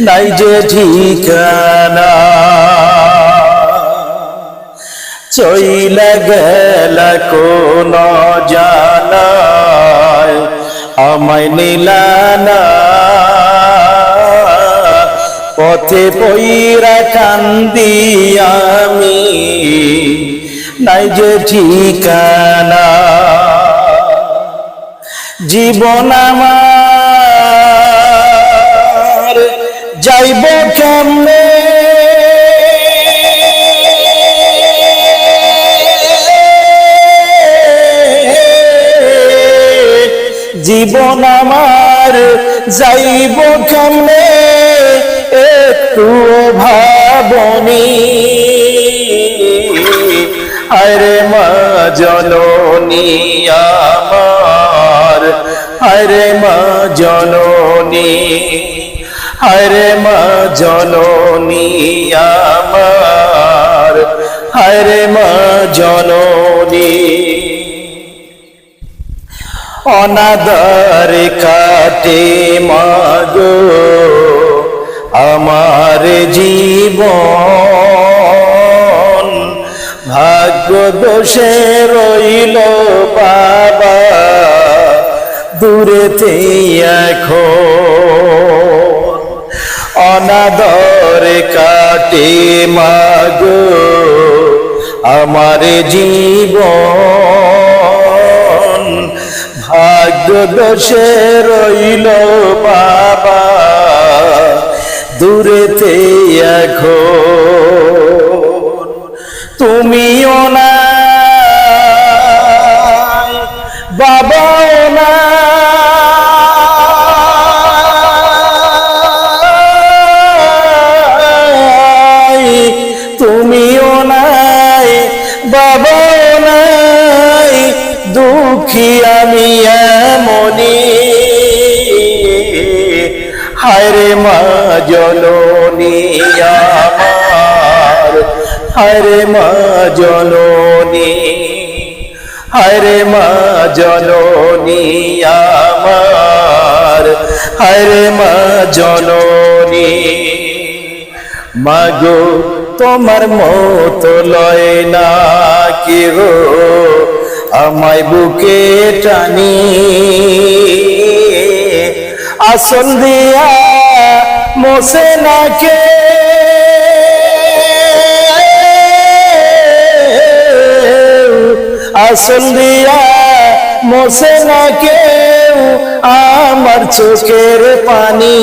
নাই যে ঠিকানা। চইলা গেল কোন জানায় আমায় নিলানা পথে পইরা কান্দি আমি, নাই যে ঠিকানা। জীবন আমার যাইব কেমনে? জীবন আমার যাইব কেমনে? একটু ভাবনি। আরে মা জননী আমার, আরে মা জননী। আরে মা জননী আমার আরে মা জননী। অনাদার কাটে মাগো, আমার জীবন। ভাগ্য দোষে রইল বাবা দূরেতে এখন। অনাদর কাটে মাগো আমার জীবন। ভাগ্য দোষে রইল বাবা দূরেতে এখন। তুমিও না বাবাও দুঃখী আমি এমনি হায়রে মা জননী আমার, হায়রে মা জননী, হায়রে মা জননী আমার, হায়রে মা জননী। মাগো, তোমার মতো লয় না কেহ। আমায় বুকে টানি। আসল দিয়া মোসে না কে আসল দিয়া মোসে না কেউ আমার চোখের পানি।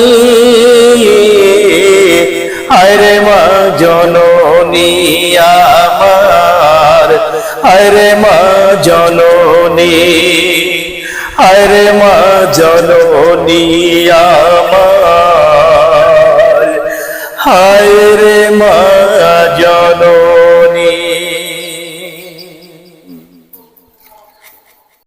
আরে মা, জননী আমার আরে মা জননী আরে মা জননী আমার। হায় রে মা জননী।